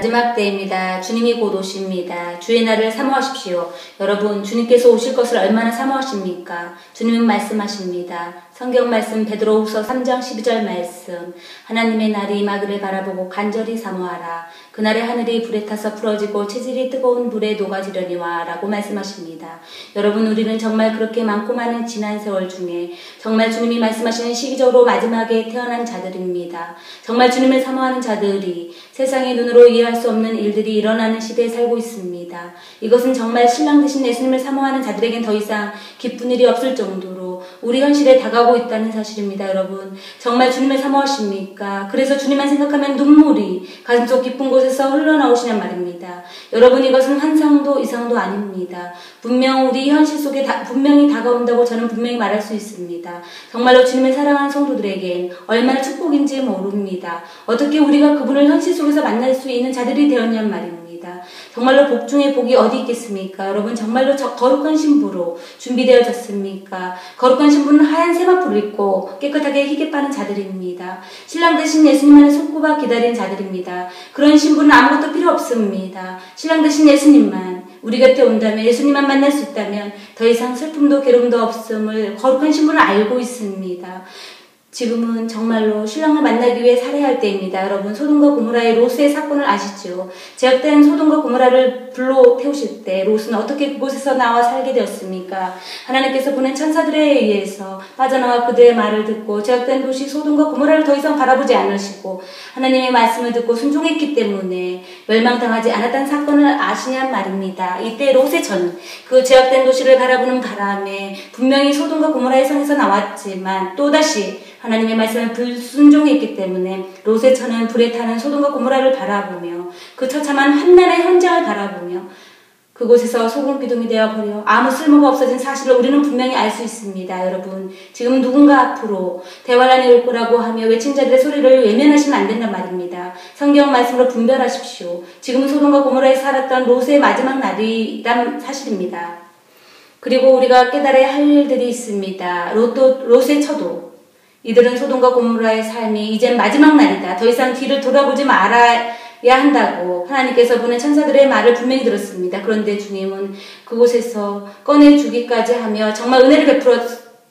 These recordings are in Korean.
마지막 때입니다. 주님이 곧 오십니다. 주의 날을 사모하십시오. 여러분, 주님께서 오실 것을 얼마나 사모하십니까? 주님은 말씀하십니다. 성경 말씀 베드로후서 3장 12절 말씀. 하나님의 날이 임하기를 바라보고 간절히 사모하라. 그날의 하늘이 불에 타서 풀어지고 체질이 뜨거운 불에 녹아지려니와 라고 말씀하십니다. 여러분, 우리는 정말 그렇게 많고 많은 지난 세월 중에 정말 주님이 말씀하시는 시기적으로 마지막에 태어난 자들입니다. 정말 주님을 사모하는 자들이 세상의 눈으로 이해 이해할 수 없는 일들이 일어나는 시대에 살고 있습니다. 이것은 정말 신랑 되신 예수님을 사모하는 자들에겐 더 이상 기쁜 일이 없을 정도로 우리 현실에 다가오고 있다는 사실입니다, 여러분. 정말 주님을 사모하십니까? 그래서 주님만 생각하면 눈물이 가슴속 깊은 곳에서 흘러나오시는 말입니다. 여러분 이것은 환상도 이상도 아닙니다. 분명 우리 현실 속에 다, 분명히 다가온다고 저는 분명히 말할 수 있습니다. 정말로 주님을 사랑하는 성도들에겐 얼마나 축복인지 모릅니다. 어떻게 우리가 그분을 현실 속에서 만날 수 있는 자들이 되었냔 말입니다. 정말로 복 중에 복이 어디 있겠습니까? 여러분 정말로 저 거룩한 신부로 준비되어졌습니까? 거룩한 신부는 하얀 세마포를 입고 깨끗하게 희게 빠는 자들입니다. 신랑 대신 예수님만을 손꼽아 기다린 자들입니다. 그런 신부는 아무것도 필요 없습니다. 신랑 대신 예수님만 우리 곁에 온다면 예수님만 만날 수 있다면 더 이상 슬픔도 괴로움도 없음을 거룩한 신부는 알고 있습니다. 지금은 정말로 신랑을 만나기 위해 살해할 때입니다. 여러분 소돔과 고무라의 로스의 사건을 아시죠? 제약된 소돔과 고무라를 불로 태우실 때 로스는 어떻게 그곳에서 나와 살게 되었습니까? 하나님께서 보낸 천사들에 의해서 빠져나와 그들의 말을 듣고 제약된 도시 소돔과 고무라를 더 이상 바라보지 않으시고 하나님의 말씀을 듣고 순종했기 때문에 멸망당하지 않았다는 사건을 아시냔 말입니다. 이때 롯의 저는 그 제약된 도시를 바라보는 바람에 분명히 소돔과 고무라의 성에서 나왔지만 또다시 하나님의 말씀을 불순종했기 때문에 롯의 처는 불에 타는 소돔과 고모라를 바라보며 그 처참한 한난의 현장을 바라보며 그곳에서 소금 기둥이 되어 버려 아무 쓸모가 없어진 사실을 우리는 분명히 알 수 있습니다. 여러분, 지금 누군가 앞으로 대화란이 올 거라고 하며 외친 자들의 소리를 외면하시면 안 된단 말입니다. 성경 말씀으로 분별하십시오. 지금은 소돔과 고모라에 살았던 롯의 마지막 날이란 사실입니다. 그리고 우리가 깨달아야 할 일들이 있습니다. 롯도, 롯의 처도 이들은 소돔과 고모라의 삶이 이젠 마지막 날이다. 더 이상 뒤를 돌아보지 말아야 한다고 하나님께서 보낸 천사들의 말을 분명히 들었습니다. 그런데 주님은 그곳에서 꺼내 주기까지 하며 정말 은혜를 베풀어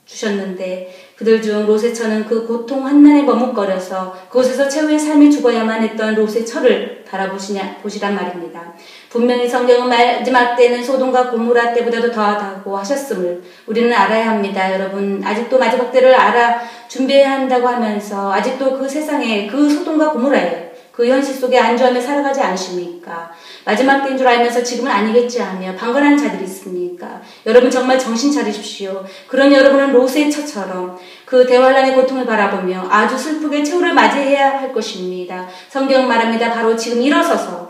주셨는데 그들 중 롯의 처는 그 고통 한난에 머뭇거려서 그곳에서 최후의 삶이 죽어야만 했던 롯의 처를 바라보시냐 보시란 말입니다. 분명히 성경은 마지막 때는 소돔과 고무라 때보다도 더하다고 하셨음을 우리는 알아야 합니다. 여러분 아직도 마지막 때를 알아 준비해야 한다고 하면서 아직도 그 세상에 그 소돔과 고무라에 그 현실 속에 안주하며 살아가지 않으십니까? 마지막 때인 줄 알면서 지금은 아니겠지 하며 방관하는 자들이 있습니까? 여러분 정말 정신 차리십시오. 그런 여러분은 로스의 처처럼 그 대환란의 고통을 바라보며 아주 슬프게 최후를 맞이해야 할 것입니다. 성경 말합니다. 바로 지금 일어서서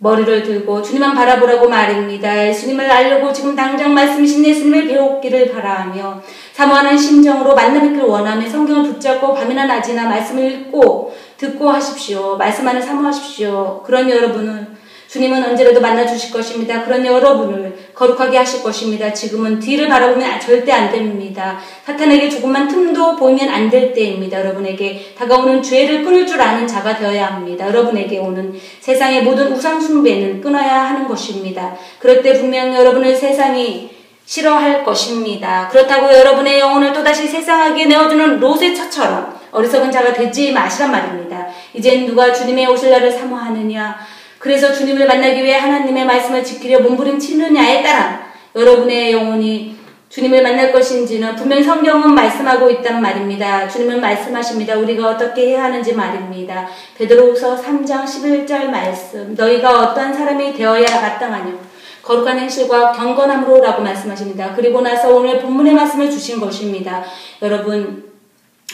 머리를 들고 주님만 바라보라고 말입니다. 예수님을 알려고 지금 당장 말씀이신 예수님을 배웠기를 바라며 사모하는 심정으로 만나뵙기를 원하며 성경을 붙잡고 밤이나 낮이나 말씀을 읽고 듣고 하십시오. 말씀만을 사모하십시오. 그런 여러분은 주님은 언제라도 만나 주실 것입니다. 그런 여러분을 거룩하게 하실 것입니다. 지금은 뒤를 바라보면 절대 안 됩니다. 사탄에게 조금만 틈도 보이면 안 될 때입니다. 여러분에게 다가오는 죄를 끊을 줄 아는 자가 되어야 합니다. 여러분에게 오는 세상의 모든 우상 숭배는 끊어야 하는 것입니다. 그럴 때 분명 여러분을 세상이 싫어할 것입니다. 그렇다고 여러분의 영혼을 또다시 세상에게 내어주는 롯의 처처럼 어리석은 자가 되지 마시란 말입니다. 이젠 누가 주님의 오실 날을 사모하느냐 그래서 주님을 만나기 위해 하나님의 말씀을 지키려 몸부림치느냐에 따라 여러분의 영혼이 주님을 만날 것인지는 분명히 성경은 말씀하고 있단 말입니다. 주님은 말씀하십니다. 우리가 어떻게 해야 하는지 말입니다. 베드로후서 3장 11절 말씀. 너희가 어떠한 사람이 되어야 마땅하냐. 거룩한 행실과 경건함으로라고 말씀하십니다. 그리고 나서 오늘 본문의 말씀을 주신 것입니다. 여러분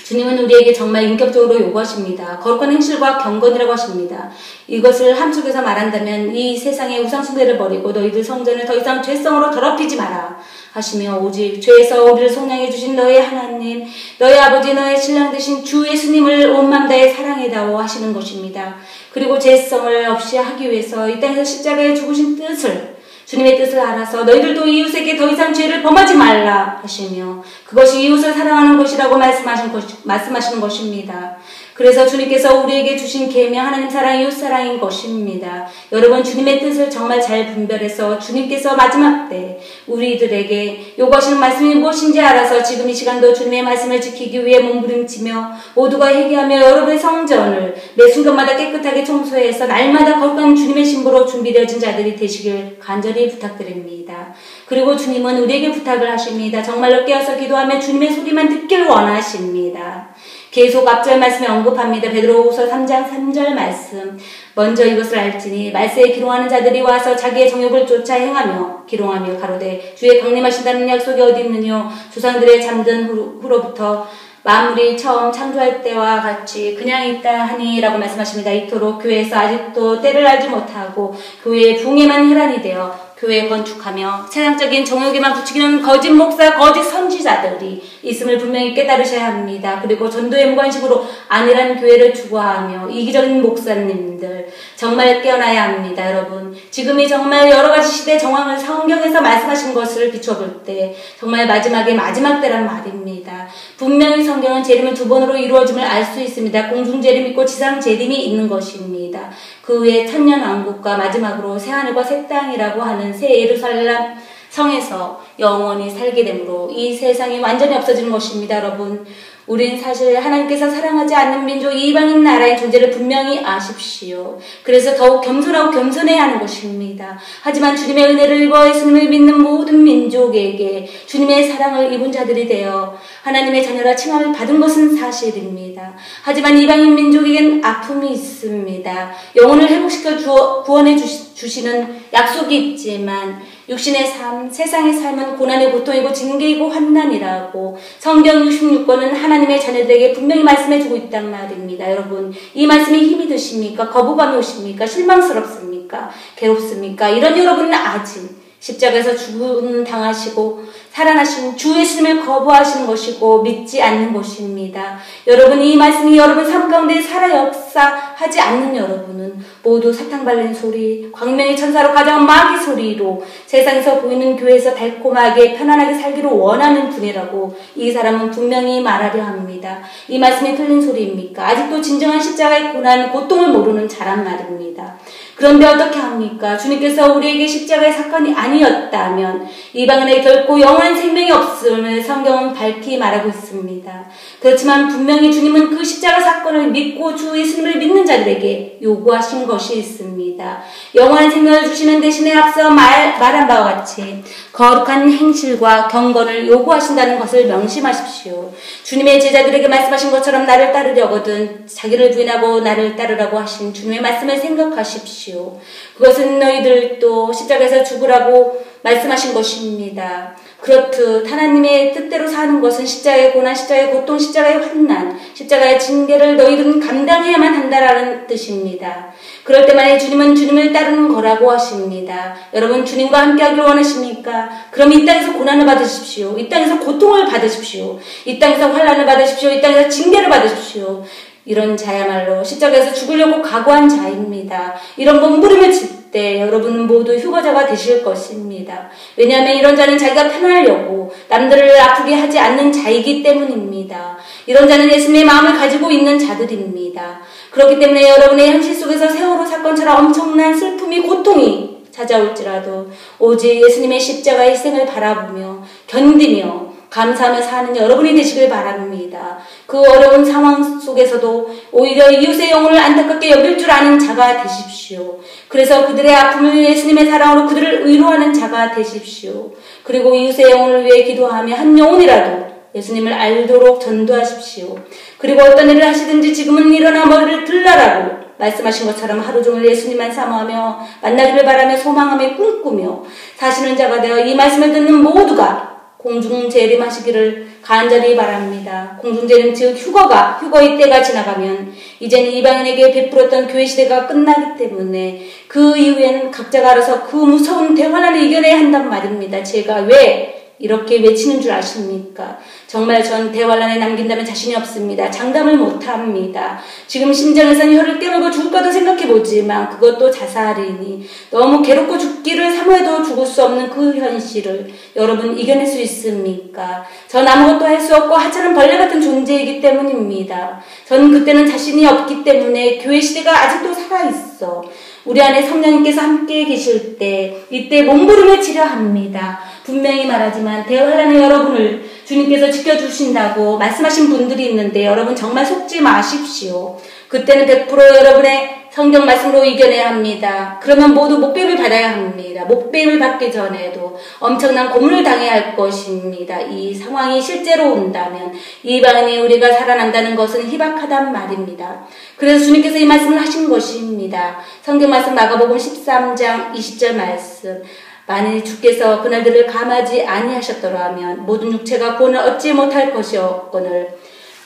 주님은 우리에게 정말 인격적으로 요구하십니다. 거룩한 행실과 경건이라고 하십니다. 이것을 함축해서 말한다면 이 세상의 우상숭배를 버리고 너희들 성전을 더 이상 죄성으로 더럽히지 마라 하시며 오직 죄에서 우리를 속량해 주신 너의 하나님, 너의 아버지, 너의 신랑 되신 주 예수님을 온맘 다해 사랑해다오 하시는 것입니다. 그리고 죄성을 없이 하기 위해서 이 땅에서 십자가에 죽으신 뜻을 주님의 뜻을 알아서 너희들도 이웃에게 더 이상 죄를 범하지 말라 하시며 그것이 이웃을 사랑하는 것이라고 말씀하신 것, 말씀하시는 것입니다. 그래서 주님께서 우리에게 주신 계명 하나님 사랑 이웃 사랑인 것입니다. 여러분 주님의 뜻을 정말 잘 분별해서 주님께서 마지막 때 우리들에게 요구하시는 말씀이 무엇인지 알아서 지금 이 시간도 주님의 말씀을 지키기 위해 몸부림치며 모두가 회개하며 여러분의 성전을 매 순간마다 깨끗하게 청소해서 날마다 거룩한 주님의 신부로 준비되어진 자들이 되시길 간절히 부탁드립니다. 그리고 주님은 우리에게 부탁을 하십니다. 정말로 깨어서 기도하며 주님의 소리만 듣길 원하십니다. 계속 앞절 말씀에 언급합니다. 베드로후서 3장 3절 말씀. 먼저 이것을 알지니 말세에 기롱하는 자들이 와서 자기의 정욕을 쫓아 행하며 기롱하며 가로되 주의 강림하신다는 약속이 어디 있느뇨 조상들의 잠든 후로부터 마무리 처음 창조할 때와 같이 그냥 있다 하니라고 말씀하십니다. 이토록 교회에서 아직도 때를 알지 못하고 교회의 붕에만 혈안이 되어 교회 건축하며 세상적인 정욕에만 부추기는 거짓 목사, 거짓 선지자들이 있음을 분명히 깨달으셔야 합니다. 그리고 전도의 무관식으로 아니란 교회를 추구하며 이기적인 목사님들 정말 깨어나야 합니다, 여러분. 지금이 정말 여러 가지 시대 정황을 성경에서 말씀하신 것을 비춰볼 때 정말 마지막에 마지막 때란 말입니다. 분명히 성경은 재림은 두 번으로 이루어짐을 알 수 있습니다. 공중 재림 있고 지상 재림이 있는 것입니다. 그 후에 천년 왕국과 마지막으로 새하늘과 새 땅이라고 하는 새 예루살렘 성에서 영원히 살게 되므로 이 세상이 완전히 없어지는 것입니다, 여러분. 우린 사실 하나님께서 사랑하지 않는 민족 이방인 나라의 존재를 분명히 아십시오. 그래서 더욱 겸손하고 겸손해야 하는 것입니다. 하지만 주님의 은혜를 입어 예수님을 믿는 모든 민족에게 주님의 사랑을 입은 자들이 되어 하나님의 자녀라 칭함을 받은 것은 사실입니다. 하지만 이방인 민족에겐 아픔이 있습니다. 영혼을 회복시켜 주어, 구원해 주시는 약속이 있지만 육신의 삶, 세상의 삶은 고난의 고통이고 징계이고 환난이라고 성경 66권은 하나님의 자녀들에게 분명히 말씀해주고 있단 말입니다. 여러분, 이 말씀이 힘이 드십니까? 거부감이 오십니까? 실망스럽습니까? 괴롭습니까? 이런 여러분은 아직 십자가에서 죽음 당하시고 살아나신 주 예수님을 거부하시는 것이고 믿지 않는 것입니다. 여러분 이 말씀이 여러분 삶 가운데 살아 역사하지 않는 여러분은 모두 사탕 발린 소리, 광명의 천사로 가장 마귀 소리로 세상에서 보이는 교회에서 달콤하게 편안하게 살기를 원하는 분이라고 이 사람은 분명히 말하려 합니다. 이 말씀이 틀린 소리입니까? 아직도 진정한 십자가의 고난, 고통을 모르는 자란 말입니다. 그런데 어떻게 합니까? 주님께서 우리에게 십자가의 사건이 아니었다면 이방인에 결코 영원한 생명이 없음을 성경은 밝히 말하고 있습니다. 그렇지만 분명히 주님은 그 십자가 사건을 믿고 주 예수님을 믿는 자들에게 요구하신 것이 있습니다. 영원한 생명을 주시는 대신에 앞서 말, 말한 바와 같이 거룩한 행실과 경건을 요구하신다는 것을 명심하십시오. 주님의 제자들에게 말씀하신 것처럼 나를 따르려거든 자기를 부인하고 나를 따르라고 하신 주님의 말씀을 생각하십시오. 그것은 너희들도 십자가에서 죽으라고 말씀하신 것입니다. 그렇듯 하나님의 뜻대로 사는 것은 십자가의 고난, 십자가의 고통, 십자가의 환난, 십자가의 징계를 너희들은 감당해야만 한다라는 뜻입니다. 그럴 때만에 주님은 주님을 따르는 거라고 하십니다. 여러분 주님과 함께 하길 원하십니까? 그럼 이 땅에서 고난을 받으십시오. 이 땅에서 고통을 받으십시오. 이 땅에서 환란을 받으십시오. 이 땅에서 징계를 받으십시오. 이런 자야말로 십자가에서 죽으려고 각오한 자입니다. 이런 몸부림을 칠 때 여러분 모두 휴거자가 되실 것입니다. 왜냐하면 이런 자는 자기가 편하려고 남들을 아프게 하지 않는 자이기 때문입니다. 이런 자는 예수님의 마음을 가지고 있는 자들입니다. 그렇기 때문에 여러분의 현실 속에서 세월호 사건처럼 엄청난 슬픔이 고통이 찾아올지라도 오직 예수님의 십자가의 희생을 바라보며 견디며 감사하며 사는 여러분이 되시길 바랍니다. 그 어려운 상황 속에서도 오히려 이웃의 영혼을 안타깝게 여길 줄 아는 자가 되십시오. 그래서 그들의 아픔을 예수님의 사랑으로 그들을 의로하는 자가 되십시오. 그리고 이웃의 영혼을 위해 기도하며 한 영혼이라도 예수님을 알도록 전도하십시오. 그리고 어떤 일을 하시든지 지금은 일어나 머리를 들라라고 말씀하신 것처럼 하루 종일 예수님만 사모하며 만나기를 바라며 소망하며 꿈꾸며 사시는 자가 되어 이 말씀을 듣는 모두가 공중재림하시기를 간절히 바랍니다. 공중재림 즉 휴거가 휴거의 때가 지나가면 이제는 이방인에게 베풀었던 교회 시대가 끝나기 때문에 그 이후에는 각자가 알아서 그 무서운 대환란을 이겨내야 한단 말입니다. 제가 왜 이렇게 외치는 줄 아십니까? 정말 전 대환란에 남긴다면 자신이 없습니다. 장담을 못합니다. 지금 심장에선 혀를 깨물고 죽을까도 생각해보지만 그것도 자살이니 너무 괴롭고 죽기를 사모해도 죽을 수 없는 그 현실을 여러분 이겨낼 수 있습니까? 전 아무것도 할 수 없고 하찮은 벌레 같은 존재이기 때문입니다. 저는 그때는 자신이 없기 때문에 교회 시대가 아직도 살아있어. 우리 안에 성령님께서 함께 계실 때 이때 몸부림을 치려 합니다. 분명히 말하지만 대환란의 여러분을 주님께서 지켜주신다고 말씀하신 분들이 있는데 여러분 정말 속지 마십시오. 그때는 100% 여러분의 성경 말씀으로 이겨내야 합니다. 그러면 모두 목뱀을 받아야 합니다. 목뱀을 받기 전에도 엄청난 고문을 당해야 할 것입니다. 이 상황이 실제로 온다면 이방인이 우리가 살아난다는 것은 희박하단 말입니다. 그래서 주님께서 이 말씀을 하신 것입니다. 성경 말씀 마가복음 13장 20절 말씀. 만일 주께서 그날들을 감하지 아니하셨더라면 모든 육체가 구원을 얻지 못할 것이었거늘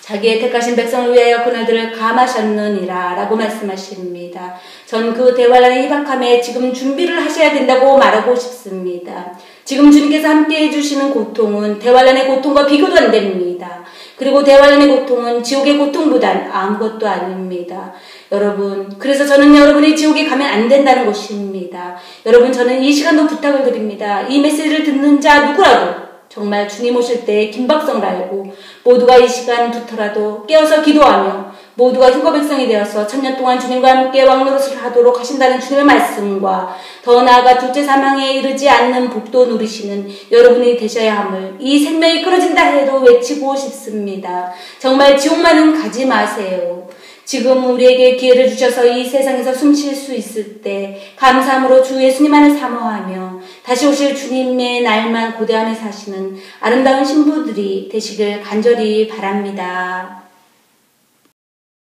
자기의 택하신 백성을 위하여 그날들을 감하셨느니라 라고 말씀하십니다. 전 그 대환란의 희박함에 지금 준비를 하셔야 된다고 말하고 싶습니다. 지금 주님께서 함께 해주시는 고통은 대환란의 고통과 비교도 안 됩니다. 그리고 대환란의 고통은 지옥의 고통보단 아무것도 아닙니다. 여러분, 그래서 저는 여러분이 지옥에 가면 안 된다는 것입니다. 여러분, 저는 이 시간도 부탁을 드립니다. 이 메시지를 듣는 자 누구라도 정말 주님 오실 때 김박성을 알고 모두가 이 시간부터라도 깨어서 기도하며 모두가 휴거 백성이 되어서 천년 동안 주님과 함께 왕노릇을 하도록 하신다는 주님의 말씀과 더 나아가 둘째 사망에 이르지 않는 복도 누리시는 여러분이 되셔야 함을 이 생명이 끊어진다 해도 외치고 싶습니다. 정말 지옥만은 가지 마세요. 지금 우리에게 기회를 주셔서 이 세상에서 숨 쉴 수 있을 때 감사함으로 주 예수님만을 사모하며 다시 오실 주님의 날만 고대함에 사시는 아름다운 신부들이 되시길 간절히 바랍니다.